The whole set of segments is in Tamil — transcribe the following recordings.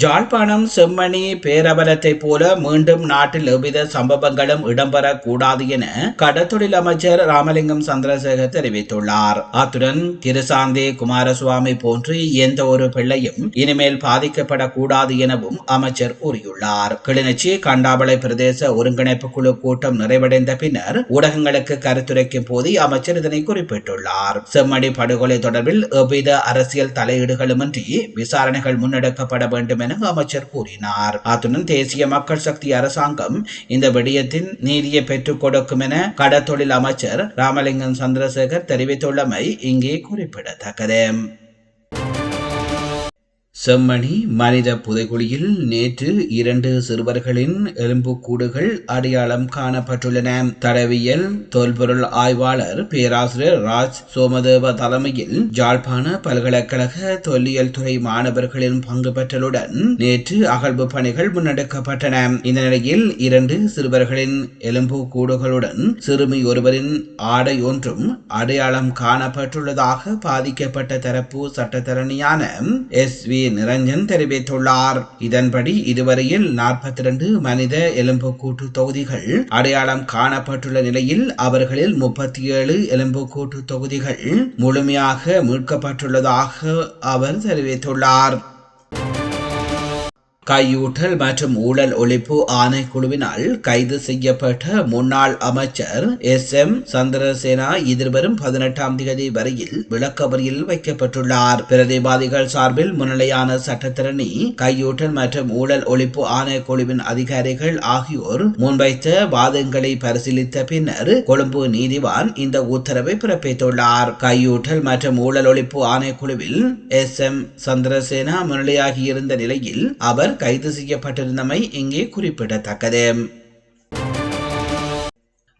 ஜாழ்ப்பாணம் செம்மணி பேரவலத்தைப் போல மீண்டும் நாட்டில் எவ்வித சம்பவங்களும் இடம்பெறக்கூடாது என கடத்தொழில் அமைச்சர் ராமலிங்கம் சந்திரசேகர் தெரிவித்துள்ளார். அத்துடன் திருசாந்தி குமாரசுவாமி போன்று எந்த ஒரு பிள்ளையும் இனிமேல் பாதிக்கப்படக்கூடாது எனவும் அமைச்சர் கூறியுள்ளார். கிளிநொச்சி கண்டாபளை பிரதேச ஒருங்கிணைப்பு குழு கூட்டம் நிறைவடைந்த பின்னர் ஊடகங்களுக்கு கருத்துரைக்கும் போது அமைச்சர் இதனை குறிப்பிட்டுள்ளார். செம்மணி படுகொலை தொடர்பில் எவ்வித அரசியல் தலையீடுகளுமின்றி விசாரணைகள் முன்னெடுக்கப்பட வேண்டும் என அமைச்சர் கூறினார். அத்துடன் தேசிய மக்கள் சக்தி அரசாங்கம் இந்த விடயத்தின் நீதியை பெற்றுக் கொடுக்கும் என கடத்தொழில் அமைச்சர் ராமலிங்கம் சந்திரசேகர் தெரிவித்துள்ளமை இங்கே குறிப்பிடத்தக்கது. செம்மணி மனித புதைகுழியில் நேற்று இரண்டு சிறுவர்களின் எலும்புக்கூடுகள் அடையாளம் காணப்பட்டுள்ளன. தடவியல் தொல்பொருள் ஆய்வாளர் பேராசிரியர் ராஜ் சோமதேவ தலைமையில் ஜாழ்ப்பாண பல்கலைக்கழக தொல்லியல் துறை மாணவர்களின் பங்கு பெற்றலுடன் நேற்று அகழ்வு பணிகள் முன்னெடுக்கப்பட்டன. இந்த நிலையில் இரண்டு சிறுவர்களின் எலும்புக்கூடுகளுடன் சிறுமி ஒருவரின் ஆடை ஒன்றும் அடையாளம் காணப்பட்டுள்ளதாக பாதிக்கப்பட்ட தரப்பு சட்டத்தரணியான எஸ் வி நிரஞ்சன் தெரிவித்துள்ளார். இதன்படி இதுவரையில் நாற்பத்தி இரண்டு மனித எலும்புக்கூட்டு தொகுதிகள் அடையாளம் காணப்பட்டுள்ள நிலையில் அவர்களில் முப்பத்தி ஏழு எலும்புக்கூட்டு தொகுதிகள் முழுமையாக மீட்கப்பட்டுள்ளதாக அவர் தெரிவித்துள்ளார். கையூட்டல் மற்றும் ஊழல் ஒழிப்பு ஆணைக்குழுவினால் கைது செய்யப்பட்ட முன்னாள் அமைச்சர் எஸ். எம். சந்திரசேனா எதிர்வரும் பதினெட்டாம் தேதி வரையில் விளக்கவரியில் வைக்கப்பட்டுள்ளார். பிரதிவாதிகள் சார்பில் முன்னிலையான சட்டத்திரணி கையூட்டல் மற்றும் ஊழல் ஒழிப்பு ஆணைக்குழுவின் அதிகாரிகள் ஆகியோர் முன்வைத்த வாதங்களை பரிசீலித்த பின்னர் கொழும்பு நீதிவான் இந்த உத்தரவை பிறப்பித்துள்ளார். கையூட்டல் மற்றும் ஊழல் ஒழிப்பு ஆணைக்குழுவில் எஸ். எம். சந்திரசேனா முன்னிலையாகியிருந்த நிலையில் அவர் கைது செய்யப்பட்டிருந்தமை இங்கே குறிப்பிடத்தக்கது.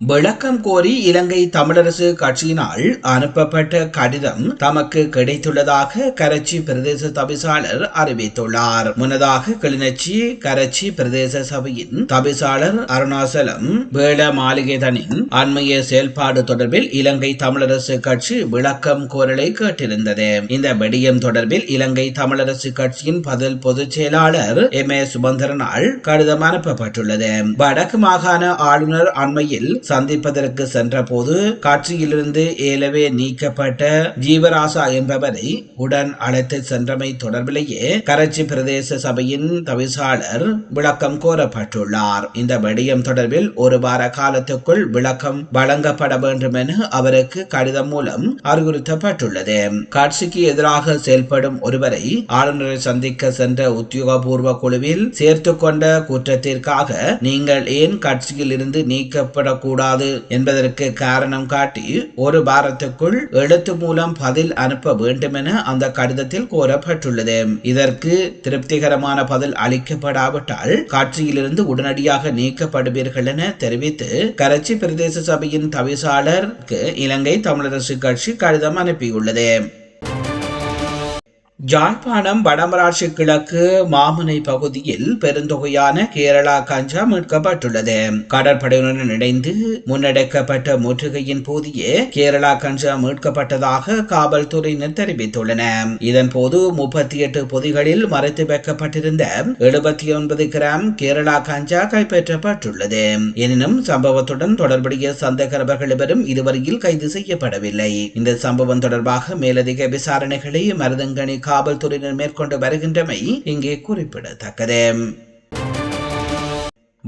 விளக்கம் கோரி இலங்கை தமிழரசு கட்சியினால் அனுப்பப்பட்ட கடிதம் தமக்கு கிடைத்துள்ளதாக கரச்சி பிரதேச தவிசாளர் அறிவித்துள்ளார். முன்னதாக கிளிநொச்சி கரச்சி பிரதேச சபையின் தவிசாளர் அருணாசலம் வேள மாளிகைதனின் அண்மைய செயல்பாடு தொடர்பில் இலங்கை தமிழரசு கட்சி விளக்கம் கோரலை கேட்டிருந்தது. இந்த வெடியம் தொடர்பில் இலங்கை தமிழரசு கட்சியின் பதில் பொதுச் செயலாளர் எம் ஏ சுபந்தரனால் கடிதம் அனுப்பப்பட்டுள்ளது. வடக்கு மாகாண ஆளுநர் அண்மையில் சந்திப்பதற்கு சென்றபோது காட்சியிலிருந்து ஏலவே நீக்கப்பட்ட ஜீவராசா என்பவரை உடன் அழைத்து சென்றமை தொடர்பிலேயே கரச்சி பிரதேச சபையின் தவிசாளர் விளக்கம் கோரப்பட்டுள்ளார். இந்த விடயம் தொடர்பில் ஒரு வார காலத்துக்குள் விளக்கம் வழங்கப்பட வேண்டும் என அவருக்கு கடிதம் மூலம் அறிவுறுத்தப்பட்டுள்ளது. காட்சிக்கு எதிராக செயல்படும் ஒருவரை ஆளுநரை சந்திக்க சென்ற உத்தியோகபூர்வ குழுவில் சேர்த்து கொண்ட குற்றத்திற்காக நீங்கள் ஏன் கட்சியில் இருந்து நீக்கப்படக்கூடாது கூடாது என்பதற்கு காரணம் காட்டி ஒரு வாரத்துக்குள் எழுத்து மூலம் பதில் அனுப்ப வேண்டும் என அந்த கடிதத்தில் கோரப்பட்டுள்ளது. இதற்கு திருப்திகரமான பதில் அளிக்கப்படாவிட்டால் காட்சியிலிருந்து உடனடியாக நீக்கப்படுவீர்கள் என தெரிவித்து கரச்சி பிரதேச சபையின் தவிசாளருக்கு இலங்கை தமிழரசு கட்சி கடிதம் அனுப்பியுள்ளது. ஜாழ்ப்பாணம் வடமராட்சி கிழக்கு மாமனை பகுதியில் பெருந்தொகையான கேரளா கஞ்சா மீட்கப்பட்டுள்ளது. கடற்படையுடன் இணைந்து முன்னெடுக்கப்பட்ட முற்றுகையின் போதியே கேரளா கஞ்சா மீட்கப்பட்டதாக காவல்துறையினர் தெரிவித்துள்ளனர் இதன் போது முப்பத்தி எட்டு பொதிகளில் மறைத்து வைக்கப்பட்டிருந்த எழுபத்தி ஒன்பது கிராம் கேரளா கஞ்சா கைப்பற்றப்பட்டுள்ளது. எனினும் சம்பவத்துடன் தொடர்புடைய சந்தேகநபர்கள் எவரும் இதுவரையில் கைது செய்யப்படவில்லை. இந்த சம்பவம் தொடர்பாக மேலதிக விசாரணைகளை மருதங்கணி காவல்துறையினர் மேற்கொண்டு வருகின்றமை இங்கே குறிப்பிடத்தக்கது.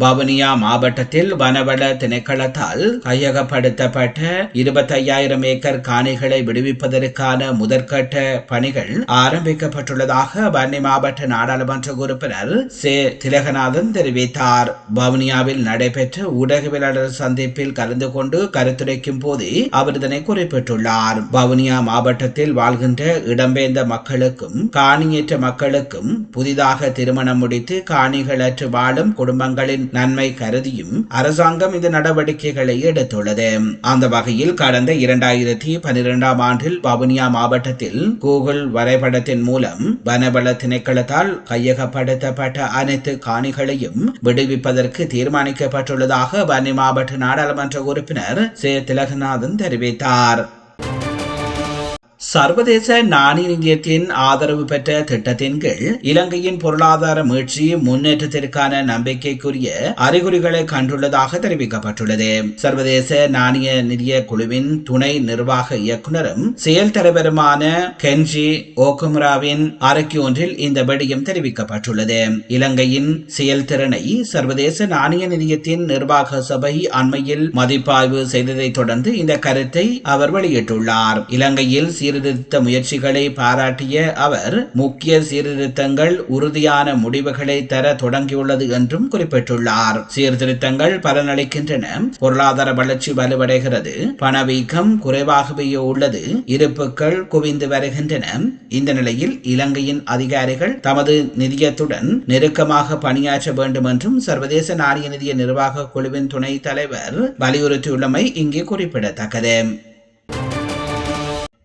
வவுனியா மாவட்டத்தில் வனவள திணைக்களத்தால் கையகப்படுத்தப்பட்ட இருபத்தையாயிரம் ஏக்கர் காணிகளை விடுவிப்பதற்கான முதற்கட்ட பணிகள் ஆரம்பிக்கப்பட்டுள்ளதாக வன்னி மாவட்ட நாடாளுமன்ற உறுப்பினர் சே. திலகநாதன் தெரிவித்தார். வவுனியாவில் நடைபெற்ற ஊடகவியலாளர் சந்திப்பில் கலந்து கொண்டு கருத்துரைக்கும் போது அவர் இதனை குறிப்பிட்டுள்ளார். வவுனியா மாவட்டத்தில் வாழ்கின்ற இடம்பெயர்ந்த மக்களுக்கும் காணியேற்ற மக்களுக்கும் புதிதாக திருமணம் முடித்து காணிகளற்று வாழும் குடும்பங்களின் மக்களின் நன்மை கருதியும் அரசாங்கம் இந்த நடவடிக்கைகளை எடுத்துள்ளது. அந்த வகையில் கடந்த இரண்டாயிரத்தி பனிரெண்டாம் ஆண்டில் வவுனியா மாவட்டத்தில் கூகுள் வரைபடத்தின் மூலம் வனவள திணைக்களத்தால் கையகப்படுத்தப்பட்ட அனைத்து காணிகளையும் விடுவிப்பதற்கு தீர்மானிக்கப்பட்டுள்ளதாக வன்னி மாவட்ட நாடாளுமன்ற உறுப்பினர் சே. திலகநாதன் தெரிவித்தார். சர்வதேச நாணய நிதியத்தின் ஆதரவு பெற்ற திட்டத்தின் கீழ் இலங்கையின் பொருளாதார மீட்சி முன்னேற்றத்திற்கான நம்பிக்கைக்குரிய அறிகுறிகளை கண்டுள்ளதாக தெரிவிக்கப்பட்டுள்ளது. சர்வதேச நாணய நிதிய குழுவின் துணை நிர்வாக இயக்குநரும் செயல் தலைவருமான கென்ஜி ஓகுமராவின் அறிக்கை ஒன்றில் இந்த விடயம் தெரிவிக்கப்பட்டுள்ளது. இலங்கையின் செயல்திறனை சர்வதேச நாணய நிதியத்தின் நிர்வாக சபை அண்மையில் மதிப்பாய்வு செய்ததைத் தொடர்ந்து இந்த கருத்தை அவர் வெளியிட்டுள்ளார். இலங்கையில் சீர்திருத்த முயற்சிகளை பாராட்டிய அவர் முக்கிய சீர்திருத்தங்கள் உறுதியான முடிவுகளை தர தொடங்கியுள்ளது என்றும் குறிப்பிட்டுள்ளார். சீர்திருத்தங்கள் பலனளிக்கின்றன. பொருளாதார வளர்ச்சி வலுவடைகிறது. பணவீக்கம் குறைவாகவே உள்ளது. இருப்புகள் குவிந்து வருகின்றன. இந்த நிலையில் இலங்கையின் அதிகாரிகள் தமது நிதியத்துடன் நெருக்கமாக பணியாற்ற வேண்டும் என்றும் சர்வதேச நாணய நிதிய நிர்வாக குழுவின் துணைத் தலைவர் வலியுறுத்தியுள்ளமை இங்கே குறிப்பிடத்தக்கது.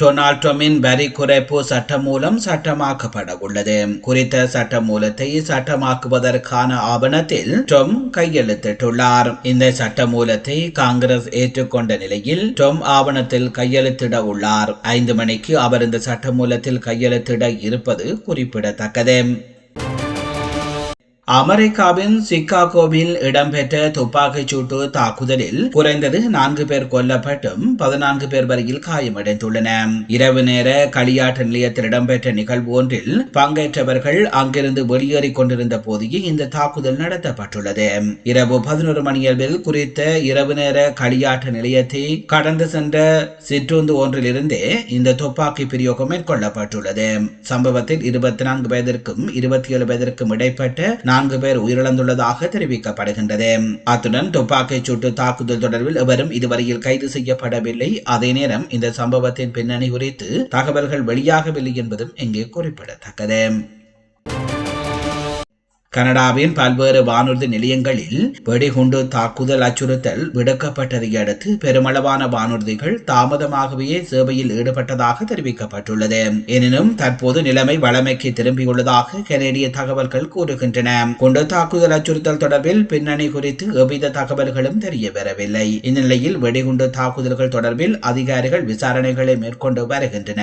டொனால்ட் ட்ரம்பின் வரி குறைப்பு சட்டம் மூலம் சட்டமாக்கப்பட உள்ளது குறித்த சட்ட மூலத்தை சட்டமாக்குவதற்கான ஆவணத்தில் டொம் கையெழுத்திட்டுள்ளார். இந்த சட்ட மூலத்தை காங்கிரஸ் ஏற்றுக்கொண்ட நிலையில் டொம் ஆவணத்தில் கையெழுத்திட உள்ளார். ஐந்து மணிக்கு அவர் இந்த சட்ட மூலத்தில் கையெழுத்திட இருப்பது குறிப்பிடத்தக்கது. அமெரிக்காவின் சிக்காகோவில் இடம்பெற்ற துப்பாக்கிச் சூட்டு தாக்குதலில் குறைந்தது நான்கு பேர் கொல்லப்பட்டும் பதினான்கு பேர் வரையில் காயமடைந்துள்ளன. இரவு நேர களியாட்ட நிலையத்தில் இடம்பெற்ற நிகழ்வு ஒன்றில் பங்கேற்றவர்கள் அங்கிருந்து வெளியேறிக் கொண்டிருந்த போதே இந்த தாக்குதல் நடத்தப்பட்டுள்ளது. இரவு பதினோரு மணியளவில் குறித்த இரவு நேர களியாட்ட நிலையத்தை கடந்து சென்ற சிற்றுந்து ஒன்றிலிருந்தே இந்த துப்பாக்கி பிரயோகம் மேற்கொள்ளப்பட்டுள்ளது. சம்பவத்தில் இருபத்தி நான்கு வயதிற்கும் இருபத்தி ஏழு வயதிற்கும் இடைப்பட்ட நான்கு பேர் உயிரிழந்துள்ளதாக தெரிவிக்கப்படுகின்றது. அத்துடன் துப்பாக்கிச் சூட்டு தாக்குதல் தொடர்பில் எவரும் இதுவரையில் கைது செய்யப்படவில்லை. அதே நேரம் இந்த சம்பவத்தின் பின்னணி குறித்து தகவல்கள் வெளியாகவில்லை என்பதும் இங்கே குறிப்பிடத்தக்கது. கனடாவின் பல்வேறு வானூர்தி நிலையங்களில் வெடிகுண்டு தாக்குதல் அச்சுறுத்தல் விடுக்கப்பட்டதை அடுத்து பெருமளவான வானூர்திகள் தாமதமாகவே சேவையில் ஈடுபட்டதாக தெரிவிக்கப்பட்டுள்ளது. எனினும் தற்போது நிலைமை வளமைக்கு திரும்பியுள்ளதாக கனேடிய தகவல்கள் கூறுகின்றன. குண்டு தாக்குதல் அச்சுறுத்தல் தொடர்பில் பின்னணி குறித்து எவ்வித தகவல்களும் தெரியவரவில்லை. இந்நிலையில் வெடிகுண்டு தாக்குதல்கள் தொடர்பில் அதிகாரிகள் விசாரணைகளை மேற்கொண்டு வருகின்றன